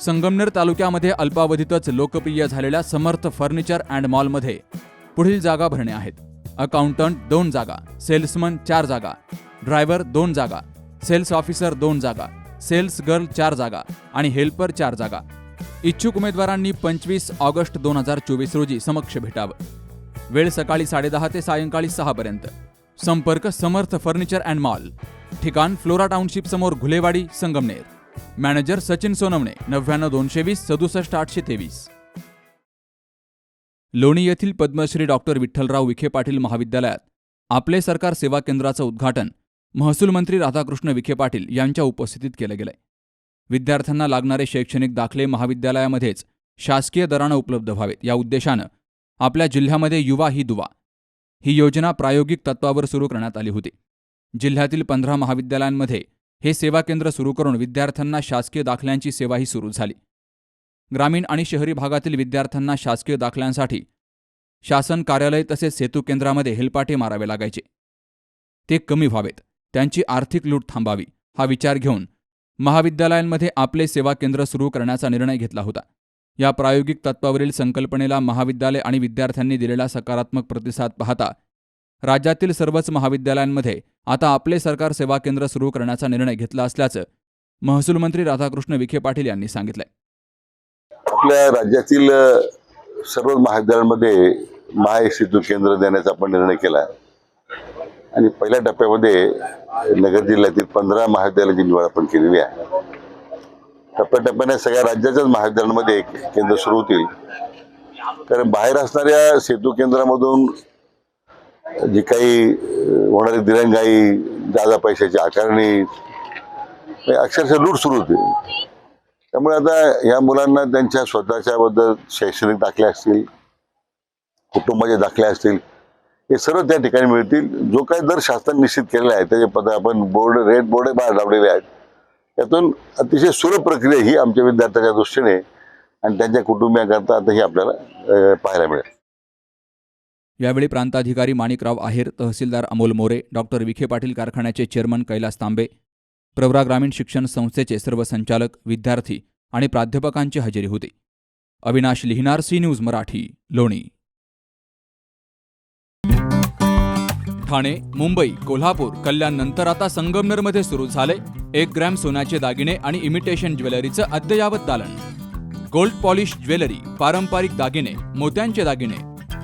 संगमनेर तालुक्यामध्ये अल्पावधीतच लोकप्रिय झालेल्या समर्थ फर्निचर अँड मॉलमध्ये पुढील जागा भरणे आहेत. अकाउंटंट दोन जागा सेल्समन चार जागा ड्रायव्हर दोन जागा सेल्स ऑफिसर दोन जागा सेल्स गर्ल चार जागा आणि हेल्पर चार जागा. इच्छुक उमेदवारांनी पंचवीस ऑगस्ट दोन हजार चोवीस रोजी समक्ष भेटावं. वेळ सकाळी साडेदहा ते सायंकाळी सहापर्यंत संपर्क समर्थ फर्निचर अँड मॉल. ठिकाण फ्लोरा टाउनशिप समोर घुलेवाडी संगमनेर. मॅनेजर सचिन सोनवणे नव्याण्णव दोनशे वीस सदुसष्ट आठशे तेवीस. लोणी येथील पद्मश्री डॉक्टर विठ्ठलराव विखे पाटील महाविद्यालयात आपले सरकार सेवा केंद्राचं उद्घाटन महसूल मंत्री राधाकृष्ण विखे पाटील यांच्या उपस्थितीत केलं गेलंय. विद्यार्थ्यांना लागणारे शैक्षणिक दाखले महाविद्यालयामध्येच शासकीय दरानं उपलब्ध व्हावेत या उद्देशानं आपल्या जिल्ह्यामध्ये युवा ही दुवा. ही योजना प्रायोगिक तत्वावर सुरू करण्यात आली होती. जिल्ह्यातील पंधरा महाविद्यालयांमध्ये हे सेवा केंद्र सुरू करून विद्यार्थ्यांना शासकीय दाखल्यांची सेवाही सुरू झाली. ग्रामीण आणि शहरी भागातील विद्यार्थ्यांना शासकीय दाखल्यांसाठी शासन कार्यालय तसेच सेतू केंद्रामध्ये हेलपाटे मारावे लागायचे. ते कमी व्हावेत. त्यांची आर्थिक लूट थांबावी हा विचार घेऊन महाविद्यालयांमध्ये आपले सेवा केंद्र सुरू करण्याचा निर्णय घेतला होता. या प्रायोगिक तत्वावरील संकल्पनेला महाविद्यालय आणि विद्यार्थ्यांनी दिलेला सकारात्मक प्रतिसाद पाहता राज्यातील सर्वच महाविद्यालयांमध्ये आता आपले सरकार सेवा केंद्र सुरू करण्याचा निर्णय घेतला असल्याचं महसूल मंत्री राधाकृष्ण विखे पाटील यांनी सांगितलंय. आपल्या राज्यातील सर्व महाविद्यालयांमध्ये महाय केंद्र देण्याचा आपण निर्णय केला आणि पहिल्या टप्प्यामध्ये नगर जिल्ह्यातील पंधरा महाविद्यालयाची निवड आपण केलेली आहे. टप्प्याटप्प्याने सगळ्या राज्याच्याच महाविद्यालयांमध्ये केंद्र सुरू होतील. कारण बाहेर असणाऱ्या सेतू केंद्रामधून जी काही होणारी दिरंगाई दादा पैशाची आकारणी अक्षरशः लूट सुरू होते. त्यामुळे आता या मुलांना त्यांच्या स्वतःच्या बद्दल शैक्षणिक दाखले असतील कुटुंबाचे दाखले असतील हे सर्व त्या ठिकाणी मिळतील. जो काही दर शासनाने निश्चित केलेला आहे त्याचे पद आपण बोर्ड रेट बोर्ड बाहेर लावलेले आहेत. त्यातून अतिशय सुलभ प्रक्रिया ही आमच्या विद्यार्थ्याच्या दृष्टीने आणि त्यांच्या कुटुंबियांकरता आता ही आपल्याला पाहायला मिळेल. यावेळी प्रांताधिकारी माणिकराव आहेर तहसीलदार अमोल मोरे डॉक्टर विखे पाटील कारखान्याचे चेअरमन कैलास तांबे प्रवरा ग्रामीण शिक्षण संस्थेचे सर्व संचालक विद्यार्थी आणि प्राध्यापकांची हजेरी होती. अविनाश लिहिणार सी न्यूज मराठी लोणी. ठाणे मुंबई कोल्हापूर कल्याण नंतर आता संगमनेरमध्ये सुरू झाले एक ग्रॅम सोन्याचे दागिने आणि इमिटेशन ज्वेलरीचं अद्ययावत दालन. गोल्ड पॉलिश ज्वेलरी पारंपरिक दागिने मोत्यांचे दागिने